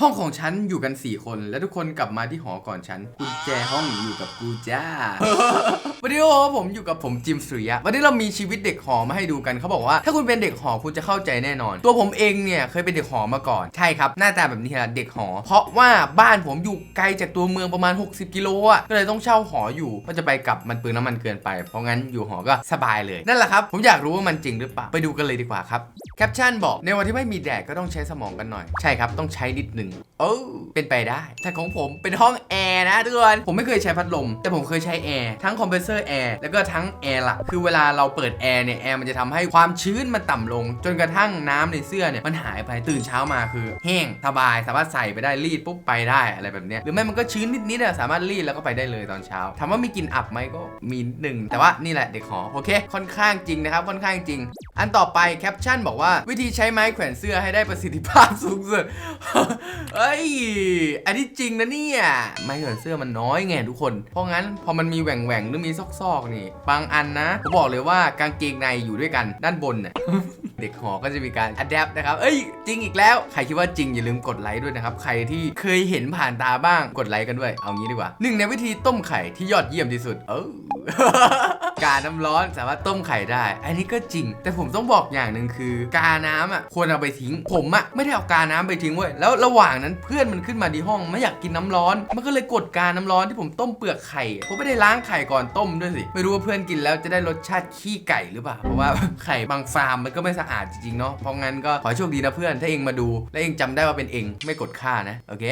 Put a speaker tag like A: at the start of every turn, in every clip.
A: ห้องของฉันอยู่กัน 4 คน และทุกคนกลับมาที่หอก่อนฉันกุญแจห้องอยู่กับกูจ้า วันนี้ผมอยู่กับผมจิมสุริยะวันนี้เรามีชีวิตเด็กหอมาให้ดูกันเขาบอกว่า ถ้าคุณเป็นเด็กหอคุณจะเข้าใจแน่นอน ตัวผมเองเนี่ยเคยเป็นเด็กหอมาก่อนใช่ครับหน้าตาแบบนี้แหละเด็กหอ เพราะว่าบ้านผมอยู่ไกลจากตัวเมืองประมาณ 60 กิโลอะก็เลยต้องเช่าหออยู่ก็จะไปกลับมันเปลืองน้ำมันเกินไป เพราะงั้นอยู่หอก็สบายเลยนั่นแหละครับผมอยากรู้ว่ามันจริงหรือเปล่าไปดูกันเลยดีกว่าครับแคปชั่นบอกในวันที่ไม่มีแดดก็ต้องใช้สมองกันหน่อยใช่ครับต้องใช้นิดหนึ่งโอ้เป็นไปได้ แต่ของผมเป็นห้องแอร์นะทุกคนผมไม่เคยใช้พัดลม แต่ผมเคยใช้แอร์ทั้งคอมเพรสเซอร์แอร์แล้วก็ทั้งแอร์หลักคือเวลาเราเปิดแอร์เนี่ยแอร์มันจะทำให้ความชื้นมันต่ำลง จนกระทั่งน้ำในเสื้อเนี่ยมันหายไปตื่นเช้ามาคือ แห้งสบายสามารถใส่ไปได้รีดปุ๊บไปได้อะไรแบบเนี้ยหรือไม่มันก็ชื้นนิดๆอะสามารถรีดแล้วก็ไปได้เลยตอนเช้าถามว่ามีกลิ่นอับไหมก็มีนิดหนึ่งแต่ว่านี่แหละเด็กหอโอเคค่อนข้างจริงนะครับค่อนข้างจริงอันต่อไปแคปชั่นบอกว่าวิธีใช้ไม้แขวนเสื้อให้ได้ประสิทธิภาพสูงสุด เอ้ย อันนี้จริงนะเนี่ย ไม้แขวนเสื้อมันน้อยไงทุกคน เพราะงั้นพอมันมีแหว่งแหว่งหรือมีซอกๆนี่ บางอันนะผมบอกเลยว่ากางเกงในอยู่ด้วยกันด้านบนเนี่ย เด็กหอก็จะมีการอัดแอปนะครับเอ้ยจริงอีกแล้ว ใครคิดว่าจริงอย่าลืมกดไลค์ด้วยนะครับใครที่เคยเห็นผ่านตาบ้างกดไลค์กันด้วย เอางี้ดีกว่าหนึ่งในวิธีต้มไข่ที่ยอดเยี่ยมที่สุด เออการน้ำร้อนสามารถต้มไข่ได้ อันนี้ก็จริง แต่ผมต้องบอกอย่างหนึ่งคือ กาน้ำอะควรเอาไปทิ้ง ผมอะไม่ได้เอากาน้ำไปทิ้งเว้ย แล้วระหว่างนั้นเพื่อนมันขึ้นมาที่ห้องไม่อยากกินน้ำร้อน มันก็เลยกดกาน้ำร้อนที่ผมต้มเปลือกไข่ ผมไม่ได้ล้างไข่ก่อนต้มด้วยสิ ไม่รู้ว่าเพื่อนกินแล้วจะได้รสชาติขี้ไก่หรือเปล่า เพราะว่าไข่บางฟาร์มมันก็ไม่สะอาดจริงๆเนาะเพราะงั้นก็ขอโชคดีนะเพื่อนถ้าเองมาดู และเองจำได้ว่าเป็นเองไม่กดค่านะ โอเค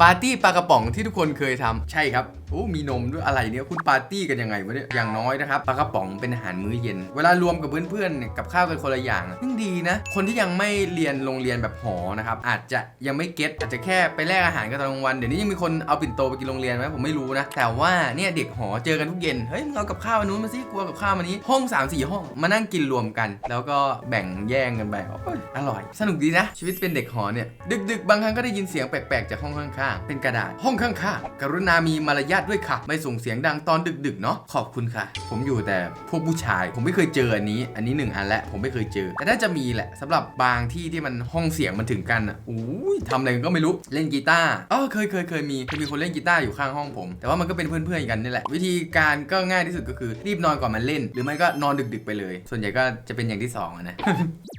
A: ปาร์ตี้ปลากระป๋องที่ทุกคนเคยทำใช่ครับ โอ้มีนมด้วยอะไรเนี่ยคุณปาร์ตี้กันยังไงวะเนี่ยอย่างน้อยนะครับปลากระป๋องเป็นอาหารมื้อเย็น เวลารวมกับเพื่อนๆเนี่ยกับข้าวกันคนละอย่างยิ่งดีนะ คนที่ยังไม่เรียนโรงเรียนแบบหอนะครับอาจจะยังไม่เก็ตอาจจะแค่ไปแลกอาหารกันตอนกลางวันเดี๋ยวนี้ยังมีคนเอาปิ่นโตไปกินโรงเรียนไหมผมไม่รู้นะ แต่ว่าเนี่ยเด็กหอเจอกันทุกเย็นเฮ้ยมึงเอากับข้าวอันนู้นมาสิกลัวกับข้าวมานี้ห้อง3ามสี่ห้องมานั่งกินรวมกัน แล้วก็แบ่งแย่งกันไปออร่อย สนุกดีนะ ชีวิตเป็นเด็กหอเนี่ยดึกๆ บางครั้งก็ได้ยินเสียงแปลกๆจากห้องข้างๆเป็นกระดาษห้องข้างๆกรุณามีมารยาทด้วยค่ะ ไม่ส่งเสียงดังตอนดึกๆเนาะขอบคุณค่ะ ผมอยู่แต่พวกผู้ชาย ผมไม่เคยเจออันนี้ อันนี้หนึ่งอันและผมไม่เคยเจอ แต่น่าจะมีแหละสำหรับบางที่ที่มันห้องเสียงมันถึงกันอะอู้ยทำอะไรก็ไม่รู้เล่นกีตาร์อ๋อเคยเคยเคยมีเคยมีคนเล่นกีตาร์อยู่ข้างห้องผม แต่ว่ามันก็เป็นเพื่อนๆกันนี่แหละ วิธีการก็ง่ายที่สุดก็คือรีบนอนก่อนมันเล่น หรือไม่ก็นอนดึกๆไปเลย ส่วนใหญ่ก็จะเป็นอย่างที่สองอะนะ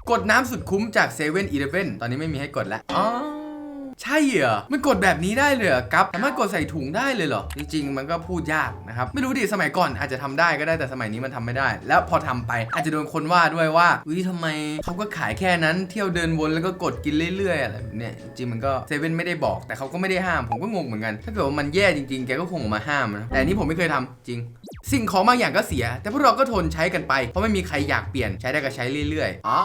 A: กดน้ำสุดคุ้มจากเซเว่นอีเลฟเว่นตอนนี้ไม่มีให้กดแล้วอ๋อ ใช่เหรอ มันกดแบบนี้ได้เลยเหรอครับสามารถกดใส่ถุงได้เลยเหรอ จริง ๆ มันก็พูดยากนะครับ ไม่รู้ดิ สมัยก่อนอาจจะทำได้ก็ได้แต่สมัยนี้มันทำไม่ได้ แล้วพอทำไปอาจจะโดนคนว่าด้วยว่าวิทำไมเขาก็ขายแค่นั้น เที่ยวเดินวนแล้วก็กดกินเรื่อยๆอะไรแบบเนี้ยจริงมันก็เซเว่นไม่ได้บอก แต่เขาก็ไม่ได้ห้าม ผมก็งงเหมือนกัน ถ้าเกิดว่ามันแย่จริงๆ แกก็คงออกมาห้ามนะ แต่นี้ผมไม่เคยทำจริง สิ่งของบางอย่างก็เสีย แต่พวกเราก็ทนใช้กันไป เพราะไม่มีใครอยากเปลี่ยน ใช้ได้ก็ใช้เรื่อยๆ อ๋อ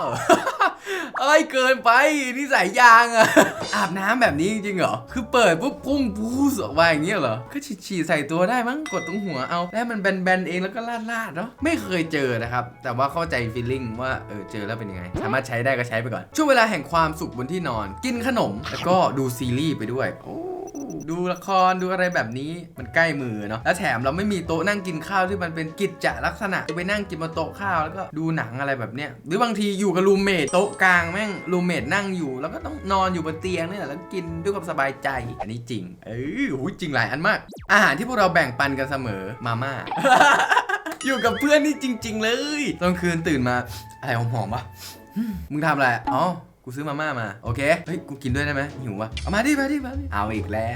A: เอ้ยเกินไปนี่สายยางอะอาบน้ำแบบนี้จริงเหรอ คือเปิดปุ๊บพุ่งปูสออกมาอย่างเงี้ยเหรอ ก็ฉีดๆใส่ตัวได้มั้ง กดตรงหัวเอา แล้วมันแบนๆเองแล้วก็ลาดๆเนาะ ไม่เคยเจอนะครับ แต่ว่าเข้าใจฟีลลิ่งว่าเออเจอแล้วเป็นยังไง สามารถใช้ได้ก็ใช้ไปก่อน ช่วงเวลาแห่งความสุขบนที่นอน กินขนม แล้วก็ดูซีรีส์ไปด้วย โอ้ ดูละครดูอะไรแบบนี้มันใกล้มือเนาะแล้วแถมเราไม่มีโต๊ะนั่งกินข้าวที่มันเป็นกิจจะลักษณะไปนั่งกินบนโต๊ะข้าวแล้วก็ดูหนังอะไรแบบเนี้ยหรือบางทีอยู่กับรูเมทโต๊ะกลางแม่งรูเมทนั่งอยู่ แล้วก็ต้องนอนอยู่บนเตียงเนี่ยแหละแล้วกินด้วยความสบายใจ อันนี้จริง เออหูจริงหลายอันมาก อาหารที่พวกเราแบ่งปันกันเสมอมาม่าอยู่กับเพื่อนนี่จริง ๆ เลยตอนคืนตื่นมาอะไรหอมๆปะมึงทำอะไรอ๋อ กูซื้อมาม่ามา โอเค เฮ้ย กูกินด้วยได้ไหมหิววะเอามาดิมาดิมาดิเอาอีกแล้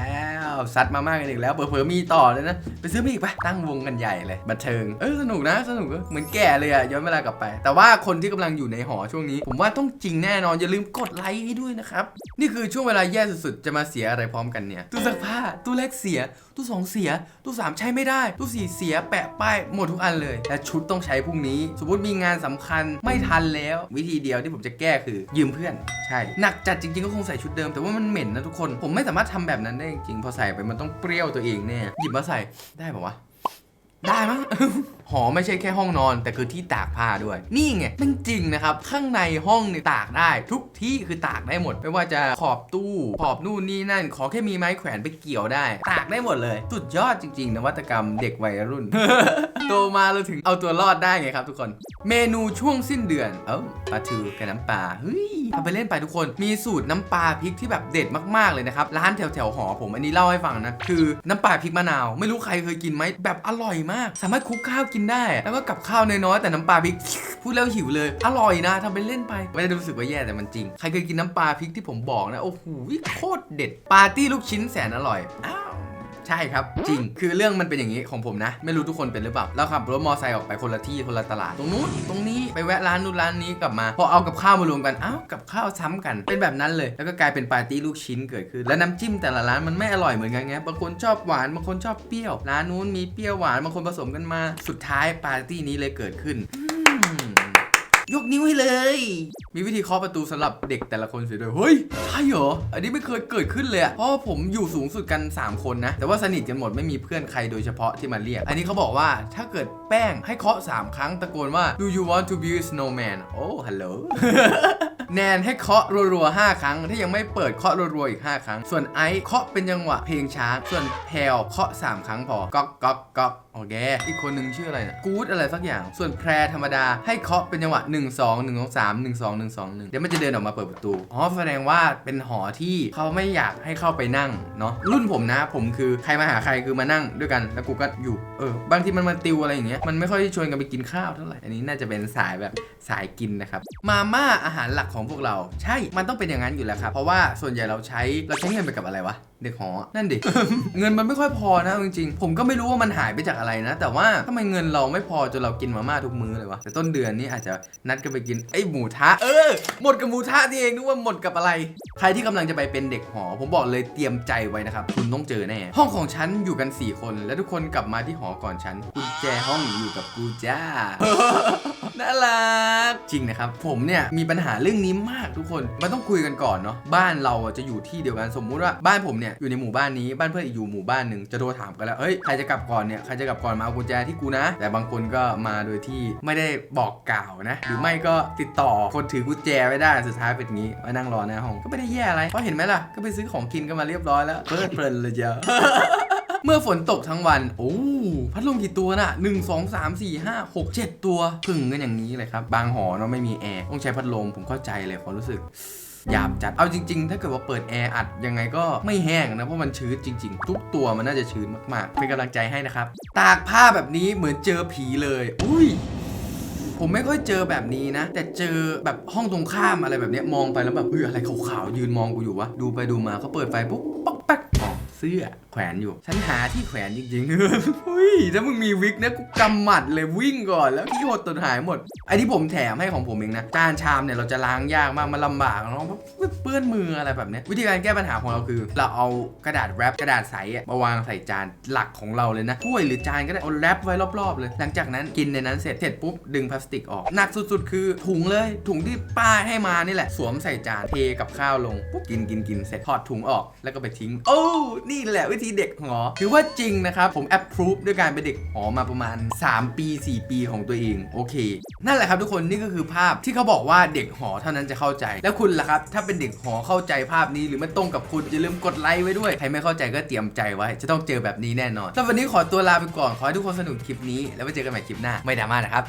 A: ว ซัดมาม่ากันอีกแล้วเผลอๆมีต่อเลยนะ ไปซื้อมาอีกปะตั้งวงกันใหญ่เลย บันเทิง เออ สนุกนะ สนุก เหมือนแก่เลยอะย้อนเวลากลับไป แต่ว่าคนที่กำลังอยู่ในหอช่วงนี้ ผมว่าต้องจริงแน่นอน อย่าลืมกดไลค์ให้ด้วยนะครับ นี่คือช่วงเวลาแย่สุดๆ จะมาเสียอะไรพร้อมกันเนี่ย ตู้ซักผ้า ตู้เล็กเสีย ตู้สองเสีย ตู้สามใช้ไม่ได้ ตู้สี่เสีย แปะป้ายหมดทุกอันเลย และชุดต้องใช้พรุ่งนี้ สมมติมีงานสำคัญไม่ทันแล้ว วิธีเดียวที่ผมจะแก้คือยืมเพื่อนใช่ หนักจัดจริงๆก็คงใส่ชุดเดิม แต่ว่ามันเหม็นนะทุกคน ผมไม่สามารถทำแบบนั้นได้จริงพอใส่ไปมันต้องเปรี้ยวตัวเองเนี่ย หยิบมาใส่ได้ปะวะ ได้มั้ง หอไม่ใช่แค่ห้องนอน แต่คือที่ตากผ้าด้วย นี่ไงมันจริงนะครับ ข้างในห้องเนี่ยตากได้ ทุกที่คือตากได้หมด ไม่ว่าจะขอบตู้ ขอบนู่นนี่นั่น ขอแค่มีไม้แขวนไปเกี่ยวได้ ตากได้หมดเลย สุดยอดจริง ๆ นวัตกรรมเด็กวัยรุ่น โตมาเราถึงเอาตัวรอดได้ไงครับทุกคน เมนูช่วงสิ้นเดือน เอ้าปลาทูกับน้ำปลาเฮ้ยทำไปเล่นไปทุกคน มีสูตรน้ำปลาพริกที่แบบเด็ดมากๆเลยนะครับ ร้านแถวแถวๆหอผมอันนี้เล่าให้ฟังนะ คือน้ำปลาพริกมะนาว ไม่รู้ใครเคยกินไหมแบบอร่อยมาก สามารถคลุกข้าวกินได้ แล้วก็กับข้าวน้อยๆแต่น้ำปลาพริกพูดแล้วหิวเลย อร่อยนะทำเป็นเล่นไป ไม่ได้รู้สึกว่าแย่แต่มันจริง ใครเคยกินน้ำปลาพริกที่ผมบอกนะ โอ้โหโคตรเด็ด ปาร์ตี้ลูกชิ้นแสนอร่อย อ้าว ใช่ครับ จริง คือเรื่องมันเป็นอย่างนี้ของผมนะ ไม่รู้ทุกคนเป็นหรือเปล่าเราขับรถมอไซค์ออกไปคนละที่คนละตลาด ตรงนู้นตรงนี้ไปแวะร้านนู้นร้านนี้กลับมา พอเอากับข้าวมารวมกันอ้าวกับข้าวซ้ำกัน เป็นแบบนั้นเลย แล้วก็กลายเป็นปาร์ตี้ลูกชิ้นเกิดขึ้น แล้วน้ำจิ้มแต่ละร้านมันไม่อร่อยเหมือนกันไง บางคนชอบหวาน บางคนชอบเปรี้ยว ร้านนู้นมีเปรี้ยวหวาน บางคนผสมกันมา สุดท้ายปาร์ตี้นี้เลยเกิดขึ้น ยกนิ้วให้เลย มีวิธีเคาะประตูสำหรับเด็กแต่ละคนเสียด้วยเฮ้ยใช่เหรออันนี้ไม่เคยเกิดขึ้นเลยอะเพราะผมอยู่สูงสุดกัน 3 คนนะ แต่ว่าสนิทกันหมดไม่มีเพื่อนใครโดยเฉพาะที่มาเรียก อันนี้เขาบอกว่าถ้าเกิดแป้งให้เคาะ 3 ครั้งตะโกนว่า do you want to be a snowman โอ้ฮัลโหลแนนให้เคาะรัวๆ5ครั้ง ถ้ายังไม่เปิดเคาะรัวๆอีก 5 ครั้ง ส่วนไอซ์เคาะเป็นจังหวะเพลงช้าส่วนแพลเคาะ 3 ครั้งพอก๊อกก๊อกก๊อกโอเคอีกคนหนึ่งชื่ออะไรนะกู๊ดอะไรสักอย่าง ส่วนแพรธรรมดาให้เคาะเป็นจังหวะ1 2 1 2 3 1 2 1 2 1เดี๋ยวมันจะเดินออกมาเปิดประตู อ๋อแสดงว่าเป็นหอที่เขาไม่อยากให้เข้าไปนั่งเนาะ รุ่นผมนะ ผมคือใครมาหาใครคือมานั่งด้วยกัน แล้วกูก็อยู่ เออ บางทีมันมาติวอะไรอย่างเงี้ย มันไม่ค่อยชวนกันไปกินข้าวเท่าไหร่ อันนี้น่าจะเป็นสายแบบสายกินนะครับ มาม่าอาหารหลักของพวกเรา ใช่ มันต้องเป็นอย่างนั้นอยู่แล้วครับ เพราะว่าส่วนใหญ่เราใช้ เราใช้เงินไปกับอะไรวะ เด็กหอ นั่นดิ เงินมันไม่ค่อยพอนะจริงๆ ผมก็ไม่รู้ว่ามันหายไปจากอะไรนะ แต่ว่าทำไมเงินเราไม่พอจนเรากินมาม่าทุกมื้อเลยวะ แต่ต้นเดือนนี้อาจจะนัดกันไปกินไอ้หมูทะ เออ หมดกับหมูทะนี่เองนึกว่าหมดกับอะไร ใครที่กำลังจะไปเป็นเด็กหอ ผมบอกเลยเตรียมใจไว้นะครับ คุณต้องเจอแน่ ห้องของฉันอยู่กัน 4 คน และทุกคนกลับมาที่หอก่อนฉันกุญแจห้องอยู่กับกูจ้าน่ารักจริงนะครับ ผมเนี่ยมีปัญหาเรื่องนี้มากทุกคน มันต้องคุยกันก่อนเนาะ บ้านเราจะอยู่ที่เดียวกัน สมมุติว่าบ้านผมเนี่ยอยู่ในหมู่บ้านนี้บ้านเพื่อนอีกอยู่หมู่บ้านหนึ่งจะโทรถามกันแล้วเฮ้ยใครจะกลับก่อนเนี่ยใครจะกลับก่อนมาเอากุญแจที่กูนะ แต่บางคนก็มาโดยที่ไม่ได้บอกกล่าวนะ หรือไม่ก็ติดต่อคนถือกุญแจไว้ได้สุดท้ายเป็นอย่างนี้มานั่งรอหน้าห้องก็ไม่ได้แย่อะไรเพราะเห็นไหมล่ะก็ไปซื้อของกินกันมาเรียบร้อยแล้วเพลิดเพลินเลยเจ้าเมื่อฝนตกทั้งวัน โอ้พัดลมกี่ตัวน่ะ 1 2 3 4 5 6 7 ตัวพึ่งกันอย่างนี้เลยครับ บางหอเนาะไม่มีแอร์ ต้องใช้พัดลม ผมเข้าใจเลยความรู้สึก หยาบจัด เอาจริง ๆ ถ้าเกิดว่าเปิดแอร์อัดยังไงก็ไม่แห้งนะเพราะมันชื้นจริง ๆ ทุกตัวมันน่าจะชื้นมากๆ เป็นกำลังใจให้นะครับ ตากผ้าแบบนี้เหมือนเจอผีเลย อุ้ยผมไม่ค่อยเจอแบบนี้นะ แต่เจอแบบห้องตรงข้ามอะไรแบบนี้มองไปแล้วแบบเฮ้ยอะไรขาวๆยืนมองกูอยู่วะดูไปดูมาเขาเปิดไฟปุ๊บป เสื้อแขวนอยู่ ฉันหาที่แขวนจริงๆเฮ้ยถ้ามึงมีวิกนะกูกำหมัดเลยวิ่งก่อน แล้วที่หดตนหายหมด ไอ้ที่ผมแถมให้ของผมเองนะจานชามเนี่ยเราจะล้างยากมากมันลำบากเนาะเพราะเปื้อนมืออะไรแบบเนี้ยวิธีการแก้ปัญหาของเราคือ เราเอากระดาษแรปกระดาษใสอะมาวางใส่จานหลักของเราเลยนะถ้วยหรือจานก็ได้เอาแรปไว้รอบๆ เลย หลังจากนั้นกินในนั้นเสร็จเสร็จปุ๊บดึงพลาสติกออกหนักสุดๆ คือถุงเลยถุงที่ป้าให้มานี่แหละ สวมใส่จานเทกับข้าวลงปุ๊บกินกินกินเสร็จถอดถุงออกแล้วก็ไปทิ้ง โอ้นี่แหละวิธีเด็กหอถือว่าจริงนะครับ ผมแอปพรูฟด้วยการเป็นเด็กหอมาประมาณ 3 ปี 4 ปีของตัวเองโอเค นั่นแหละครับทุกคนนี่ก็คือภาพที่เขาบอกว่าเด็กหอเท่านั้นจะเข้าใจ แล้วคุณล่ะครับถ้าเป็นเด็กหอเข้าใจภาพนี้หรือไม่ตรงกับคุณอย่าลืมกดไลค์ไว้ด้วยใครไม่เข้าใจก็เตรียมใจไว้ จะต้องเจอแบบนี้แน่นอนสำหรับวันนี้ขอตัวลาไปก่อนขอให้ทุกคนสนุกคลิปนี้ แล้วไว้เจอกันใหม่คลิปหน้าไม่ดราม่านะครับ